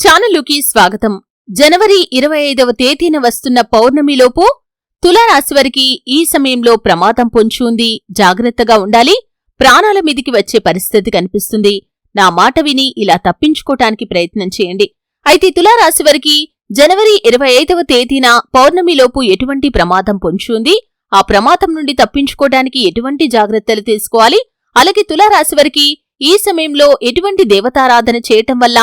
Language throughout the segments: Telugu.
ఛానల్లుకి స్వాగతం. జనవరి ఇరవై ఐదవ తేదీన వస్తున్న పౌర్ణమిలోపు తులారాశివారికి ఈ సమయంలో ప్రమాదం పొంచి ఉంది జాగ్రత్తగా ఉండాలి. ప్రాణాల మీదికి వచ్చే పరిస్థితి కనిపిస్తుంది. నా మాట విని ఇలా తప్పించుకోటానికి ప్రయత్నం చేయండి. అయితే తులారాశివారికి జనవరి ఇరవై ఐదవ తేదీన పౌర్ణమిలోపు ఎటువంటి ప్రమాదం పొంచి ఉంది ఆ ప్రమాదం నుండి తప్పించుకోవడానికి ఎటువంటి జాగ్రత్తలు తీసుకోవాలి? అలాగే తులారాశివారికి ఈ సమయంలో ఎటువంటి దేవతారాధన చేయటం వల్ల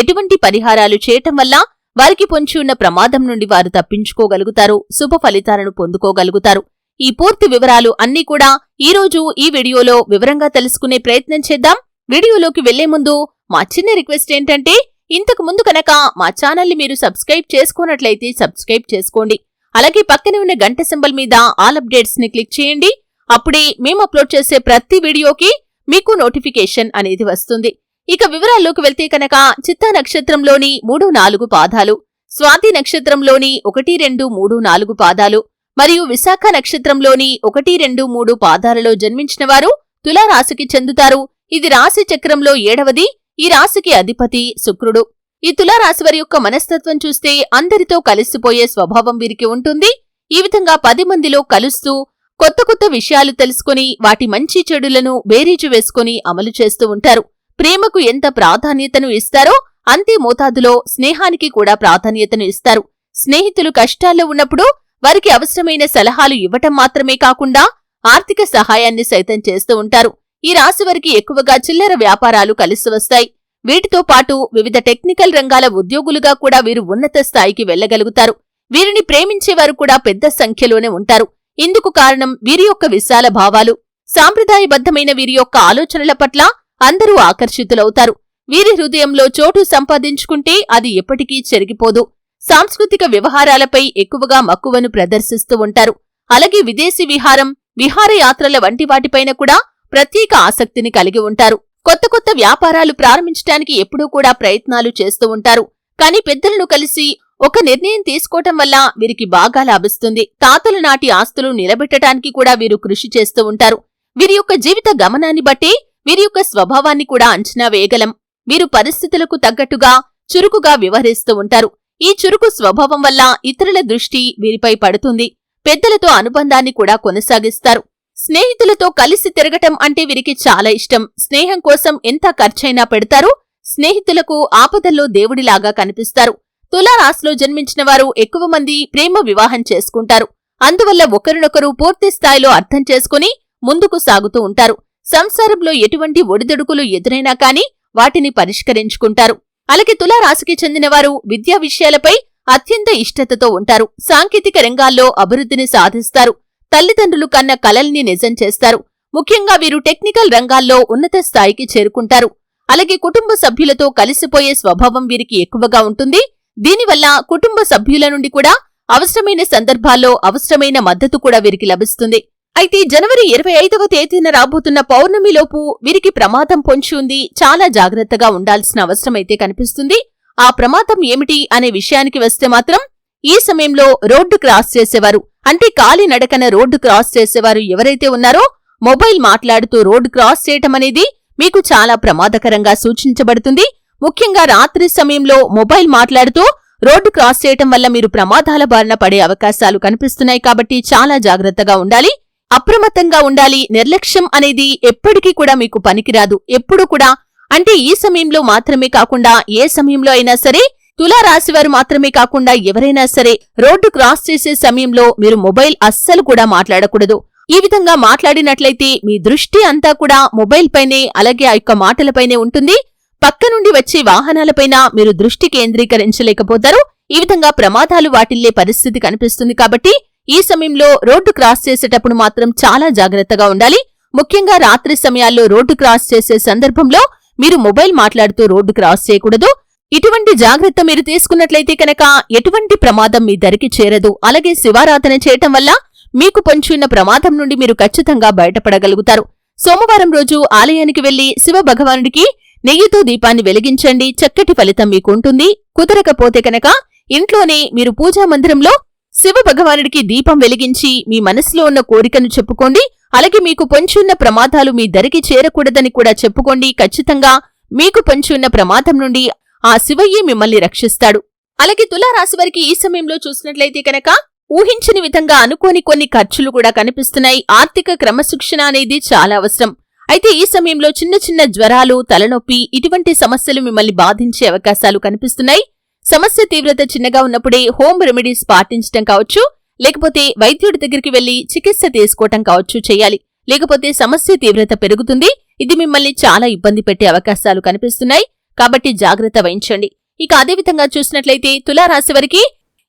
ఎటువంటి పరిహారాలు చేయటం వల్ల వారికి పొంచి ఉన్న ప్రమాదం నుండి వారు తప్పించుకోగలుగుతారు శుభ ఫలితాలను పొందుకోగలుగుతారు. ఈ పూర్తి వివరాలు అన్నీ కూడా ఈ రోజు ఈ వీడియోలో వివరంగా తెలుసుకునే ప్రయత్నం చేద్దాం. వీడియోలోకి వెళ్ళే ముందు మా చిన్న రిక్వెస్ట్ ఏంటంటే ఇంతకు ముందు కనుక మా ఛానల్ని మీరు సబ్స్క్రైబ్ చేసుకున్నట్లయితే సబ్స్క్రైబ్ చేసుకోండి. అలాగే పక్కనే ఉన్న గంట సింబల్ మీద ఆల్ అప్డేట్స్ని క్లిక్ చేయండి. అప్పుడే మేము అప్లోడ్ చేసే ప్రతి వీడియోకి మీకు నోటిఫికేషన్ అనేది వస్తుంది. ఇక వివరాల్లోకి వెళ్తే కనుక చిత్తా నక్షత్రంలోని మూడు నాలుగు పాదాలు స్వాతి నక్షత్రంలోని ఒకటి రెండు మూడు నాలుగు పాదాలు మరియు విశాఖ నక్షత్రంలోని ఒకటి రెండు మూడు పాదాలలో జన్మించినవారు తులారాశికి చెందుతారు. ఇది రాశి చక్రంలో ఏడవది ఈ రాశికి అధిపతి శుక్రుడు. ఈ తులారాశి వారి యొక్క మనస్తత్వం చూస్తే అందరితో కలిసిపోయే స్వభావం వీరికి ఉంటుంది. ఈ విధంగా పది మందిలో కలుస్తూ కొత్త కొత్త విషయాలు తెలుసుకుని వాటి మంచి చెడులను బేరీజు వేసుకుని అమలు చేస్తూ ఉంటారు. ప్రేమకు ఎంత ప్రాధాన్యతను ఇస్తారో అంతే మోతాదులో స్నేహానికి కూడా ప్రాధాన్యతను ఇస్తారు. స్నేహితులు కష్టాల్లో ఉన్నప్పుడు వారికి అవసరమైన సలహాలు ఇవ్వటం మాత్రమే కాకుండా ఆర్థిక సహాయాన్ని సైతం చేస్తూ ఉంటారు. ఈ రాశి వారికి ఎక్కువగా చిల్లర వ్యాపారాలు కలిసి వస్తాయి. వీటితో పాటు వివిధ టెక్నికల్ రంగాల ఉద్యోగులుగా కూడా వీరు ఉన్నత స్థాయికి వెళ్ళగలుగుతారు వీరిని ప్రేమించేవారు కూడా పెద్ద సంఖ్యలోనే ఉంటారు. ఇందుకు కారణం వీరి యొక్క విశాల భావాలు. సాంప్రదాయబద్ధమైన వీరి యొక్క ఆలోచనల పట్ల అందరూ ఆకర్షితులవుతారు. వీరి హృదయంలో చోటు సంపాదించుకుంటే అది ఎప్పటికీ చెరిగిపోదు. సాంస్కృతిక వ్యవహారాలపై ఎక్కువగా మక్కువను ప్రదర్శిస్తూ ఉంటారు. అలాగే విదేశీ విహారం విహారయాత్రల వంటి వాటిపైన కూడా ప్రత్యేక ఆసక్తిని కలిగి ఉంటారు. కొత్త కొత్త వ్యాపారాలు ప్రారంభించడానికి ఎప్పుడూ కూడా ప్రయత్నాలు చేస్తూ ఉంటారు. కానీ పెద్దలను కలిసి ఒక నిర్ణయం తీసుకోవటం వల్ల వీరికి బాగా లాభిస్తుంది. తాతల నాటి ఆస్తులు నిలబెట్టడానికి కూడా వీరు కృషి చేస్తూ ఉంటారు. వీరి యొక్క జీవిత గమనాన్ని బట్టి వీరి యొక్క స్వభావాన్ని కూడా అంచనా వేయగలం. వీరు పరిస్థితులకు తగ్గట్టుగా చురుకుగా వ్యవహరిస్తూ ఉంటారు. ఈ చురుకు స్వభావం వల్ల ఇతరుల దృష్టి వీరిపై పడుతుంది. పెద్దలతో అనుబంధాన్ని కూడా కొనసాగిస్తారు. స్నేహితులతో కలిసి తిరగటం అంటే వీరికి చాలా ఇష్టం. స్నేహం కోసం ఎంత ఖర్చైనా పెడతారు. స్నేహితులకు ఆపదల్లో దేవుడిలాగా కనిపిస్తారు. తులారాశిలో జన్మించిన వారు ఎక్కువ మంది ప్రేమ వివాహం చేసుకుంటారు. అందువల్ల ఒకరినొకరు పూర్తి స్థాయిలో అర్థం చేసుకుని ముందుకు సాగుతూ ఉంటారు. సంసారంలో ఎటువంటి ఒడిదుడుకులు ఎదురైనా కానీ వాటిని పరిష్కరించుకుంటారు. అలాగే తులారాశికి చెందినవారు విద్యా విషయాలపై అత్యంత ఇష్టతతో ఉంటారు. సాంకేతిక రంగాల్లో అభివృద్ధిని సాధిస్తారు. తల్లిదండ్రులు కన్న కలల్ని నిజం చేస్తారు. ముఖ్యంగా వీరు టెక్నికల్ రంగాల్లో ఉన్నత స్థాయికి చేరుకుంటారు. అలాగే కుటుంబ సభ్యులతో కలిసిపోయే స్వభావం వీరికి ఎక్కువగా ఉంటుంది. దీనివల్ల కుటుంబ సభ్యుల నుండి కూడా అవసరమైన సందర్భాల్లో అవసరమైన మద్దతు కూడా వీరికి లభిస్తుంది. అయితే జనవరి ఇరవై ఐదవ తేదీన రాబోతున్న పౌర్ణమిలోపు వీరికి ప్రమాదం పొంచి ఉంది చాలా జాగ్రత్తగా ఉండాల్సిన అవసరమైతే కనిపిస్తుంది. ఆ ప్రమాదం ఏమిటి అనే విషయానికి వస్తే మాత్రం ఈ సమయంలో రోడ్డు క్రాస్ చేసేవారు. అంటే కాలి నడకన రోడ్డు క్రాస్ చేసేవారు ఎవరైతే ఉన్నారో మొబైల్ మాట్లాడుతూ రోడ్డు క్రాస్ చేయటం అనేది మీకు చాలా ప్రమాదకరంగా సూచించబడుతుంది. ముఖ్యంగా రాత్రి సమయంలో మొబైల్ మాట్లాడుతూ రోడ్డు క్రాస్ చేయటం వల్ల మీరు ప్రమాదాల బారిన పడే అవకాశాలు కనిపిస్తున్నాయి కాబట్టి చాలా జాగ్రత్తగా ఉండాలి. అప్రమత్తంగా ఉండాలి. నిర్లక్ష్యం అనేది ఎప్పటికీ కూడా మీకు పనికిరాదు. ఎప్పుడు కూడా. అంటే ఈ సమయంలో మాత్రమే కాకుండా ఏ సమయంలో అయినా సరే తులారాశివారు మాత్రమే కాకుండా ఎవరైనా సరే రోడ్డు క్రాస్ చేసే సమయంలో మీరు మొబైల్ అస్సలు కూడా మాట్లాడకూడదు. ఈ విధంగా మాట్లాడినట్లయితే మీ దృష్టి అంతా కూడా మొబైల్ పైనే అలాగే ఆ యొక్క మాటలపైనే ఉంటుంది. పక్క నుండి వచ్చే వాహనాలపైన మీరు దృష్టి కేంద్రీకరించలేకపోతారు. ఈ విధంగా ప్రమాదాలు వాటిల్లే పరిస్థితి కనిపిస్తుంది కాబట్టి ఈ సమయంలో రోడ్డు క్రాస్ చేసేటప్పుడు మాత్రం చాలా జాగ్రత్తగా ఉండాలి. ముఖ్యంగా రాత్రి సమయాల్లో రోడ్డు క్రాస్ చేసే సందర్భంలో మీరు మొబైల్ మాట్లాడుతూ రోడ్డు క్రాస్ చేయకూడదు. ఇటువంటి జాగ్రత్త మీరు తీసుకున్నట్లయితే కనుక ఎటువంటి ప్రమాదం మీ దరికి చేరదు. అలాగే శివారాధన చేయటం వల్ల మీకు పొంచున్న ప్రమాదం నుండి మీరు ఖచ్చితంగా బయటపడగలుగుతారు. సోమవారం రోజు ఆలయానికి వెళ్ళి శివ భగవానుడికి నెయ్యితో దీపాన్ని వెలిగించండి. చక్కటి ఫలితం మీకు ఉంటుంది. కుదరకపోతే కనుక ఇంట్లోనే మీరు పూజా మందిరంలో శివ భగవానుడికి దీపం వెలిగించి మీ మనసులో ఉన్న కోరికను చెప్పుకోండి. అలాగే మీకు పొంచున్న ప్రమాదాలు మీ దరికి చేరకూడదని కూడా చెప్పుకోండి. ఖచ్చితంగా మీకు పొంచున్న ప్రమాదం నుండి ఆ శివయ్యే మిమ్మల్ని రక్షిస్తాడు. అలాగే తులారాశి వారికి ఈ సమయంలో చూసినట్లయితే కనుక ఊహించని విధంగా అనుకోని కొన్ని ఖర్చులు కూడా కనిపిస్తున్నాయి. ఆర్థిక క్రమశిక్షణ అనేది చాలా అవసరం. అయితే ఈ సమయంలో చిన్న చిన్న జ్వరాలు తలనొప్పి ఇటువంటి సమస్యలు మిమ్మల్ని బాధించే అవకాశాలు కనిపిస్తున్నాయి. సమస్య తీవ్రత చిన్నగా ఉన్నప్పుడే హోమ్ రెమెడీస్ పాటించడం కావచ్చు లేకపోతే వైద్యుడి దగ్గరికి వెళ్ళి చికిత్స తీసుకోవటం కావచ్చు చేయాలి. లేకపోతే సమస్య తీవ్రత పెరుగుతుంది ఇది మిమ్మల్ని చాలా ఇబ్బంది పెట్టే అవకాశాలు కనిపిస్తున్నాయి. కాబట్టి జాగ్రత్త వహించండి. ఇక అదేవిధంగా చూసినట్లయితే తులారాశి వారికి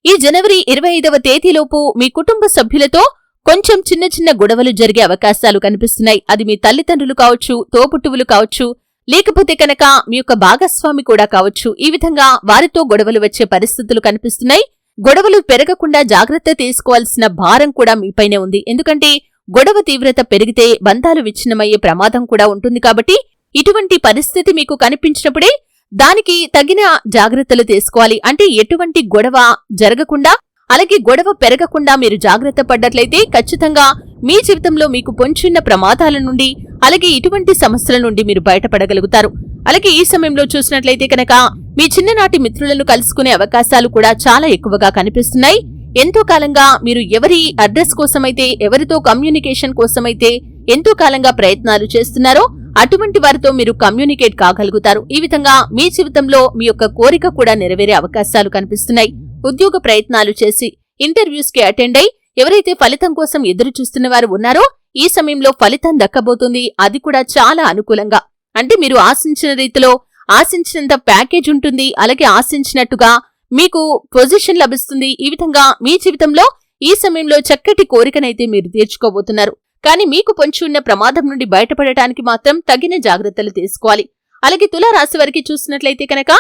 ఈ జనవరి ఇరవై ఐదవ తేదీలోపు మీ కుటుంబ సభ్యులతో కొంచెం చిన్న చిన్న గొడవలు జరిగే అవకాశాలు కనిపిస్తున్నాయి. అది మీ తల్లిదండ్రులు కావచ్చు తోపుట్టువులు కావచ్చు లేకపోతే కనుక మీ యొక్క భాగస్వామి కూడా కావచ్చు. ఈ విధంగా వారితో గొడవలు వచ్చే పరిస్థితులు కనిపిస్తున్నాయి. గొడవలు పెరగకుండా జాగ్రత్త తీసుకోవాల్సిన భారం కూడా మీపైనే ఉంది. ఎందుకంటే గొడవ తీవ్రత పెరిగితే బంధాలు విచ్ఛిన్నమయ్యే ప్రమాదం కూడా ఉంటుంది కాబట్టి ఇటువంటి పరిస్థితి మీకు కనిపించినప్పుడే దానికి తగిన జాగ్రత్తలు తీసుకోవాలి. అంటే ఎటువంటి గొడవ జరగకుండా అలాగే గొడవ పెరగకుండా మీరు జాగ్రత్త పడ్డట్లయితే ఖచ్చితంగా మీ జీవితంలో మీకు పొంచున్న ప్రమాదాల నుండి అలాగే ఇటువంటి సమస్యల నుండి మీరు బయటపడగలుగుతారు. అలాగే ఈ సమయంలో చూసినట్లయితే కనుక మీ చిన్ననాటి మిత్రులను కలుసుకునే అవకాశాలు కూడా చాలా ఎక్కువగా కనిపిస్తున్నాయి. ఎంతో కాలంగా మీరు ఎవరి అడ్రస్ కోసమైతే ఎవరితో కమ్యూనికేషన్ కోసమైతే ఎంతో కాలంగా ప్రయత్నాలు చేస్తున్నారో అటువంటి వారితో మీరు కమ్యూనికేట్ కాగలుగుతారు. ఈ విధంగా మీ జీవితంలో మీ యొక్క కోరిక కూడా నెరవేరే అవకాశాలు కనిపిస్తున్నాయి. ఉద్యోగ ప్రయత్నాలు చేసి ఇంటర్వ్యూస్కి అటెండ్ అయి ఎవరైతే ఫలితం కోసం ఎదురు చూస్తున్న వారు ఉన్నారో ఈ సమయంలో ఫలితం దక్కబోతుంది. అది కూడా చాలా అనుకూలంగా. అంటే మీరు ఆశించిన రీతిలో ఆశించినంత ప్యాకేజ్ ఉంటుంది. అలాగే ఆశించినట్టుగా మీకు పొజిషన్ లభిస్తుంది. ఈ విధంగా మీ జీవితంలో ఈ సమయంలో చక్కటి కోరికనైతే మీరు తీర్చుకోబోతున్నారు. కానీ మీకు పొంచి ఉన్న ప్రమాదం నుండి బయటపడటానికి మాత్రం తగిన జాగ్రత్తలు తీసుకోవాలి. అలాగే తులారాశి వారికి చూసినట్లయితే కనుక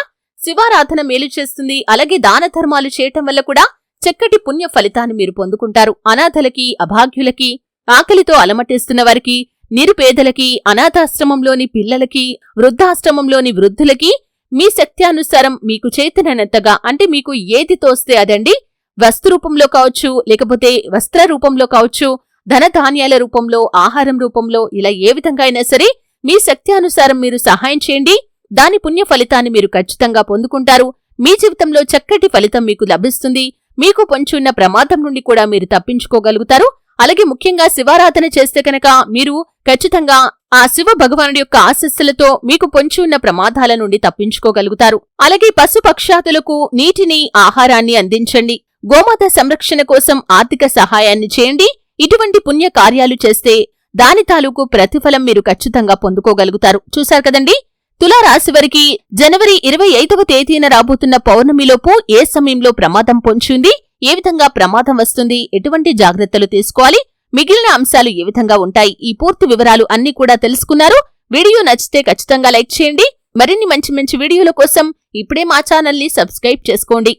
శివారాధన మేలు చేస్తుంది. అలాగే దాన ధర్మాలు చేయటం వల్ల కూడా చక్కటి పుణ్య ఫలితాన్ని మీరు పొందుకుంటారు. అనాథలకి అభాగ్యులకి ఆకలితో అలమటేస్తున్న వారికి నిరుపేదలకి అనాథాశ్రమంలోని పిల్లలకి వృద్ధాశ్రమంలోని వృద్ధులకి మీ శక్త్యానుసారం మీకు చేతనైనంతగా అంటే మీకు ఏది తోస్తే అదండి వస్తు రూపంలో కావచ్చు లేకపోతే వస్త్ర రూపంలో కావచ్చు ధనధాన్యాల రూపంలో ఆహారం రూపంలో ఇలా ఏ విధంగా అయినా సరే మీ శక్త్యానుసారం మీరు సహాయం చేయండి. దాని పుణ్య ఫలితాన్ని మీరు ఖచ్చితంగా పొందుకుంటారు. మీ జీవితంలో చక్కటి ఫలితం మీకు లభిస్తుంది. మీకు పొంచున్న ప్రమాదం నుండి కూడా మీరు తప్పించుకోగలుగుతారు. అలాగే ముఖ్యంగా శివారాధన చేస్తే కనుక మీరు ఖచ్చితంగా ఆ శివ భగవానుడి యొక్క ఆశస్సులతో మీకు పొంచి ఉన్న ప్రమాదాల నుండి తప్పించుకోగలుగుతారు. అలాగే పశుపక్షాతులకు నీటిని ఆహారాన్ని అందించండి. గోమాత సంరక్షణ కోసం ఆర్థిక సహాయాన్ని చేయండి. ఇటువంటి పుణ్య కార్యాలు చేస్తే దాని తాలూకు ప్రతిఫలం మీరు ఖచ్చితంగా పొందుకోగలుగుతారు. చూశారు కదండి? తులారాశి వారికి జనవరి ఇరవై ఐదవ తేదీన రాబోతున్న పౌర్ణమిలోపు ఏ సమయంలో ప్రమాదం పొంచింది? ఏ విధంగా ప్రమాదం వస్తుంది? ఎటువంటి జాగ్రత్తలు తీసుకోవాలి? మిగిలిన అంశాలు ఏ విధంగా ఉంటాయి? ఈ పూర్తి వివరాలు అన్ని కూడా తెలుసుకున్నారు. వీడియో నచ్చితే ఖచ్చితంగా లైక్ చేయండి. మరిన్ని మంచి మంచి వీడియోల కోసం ఇప్పుడే మా ఛానల్ని సబ్స్క్రైబ్ చేసుకోండి.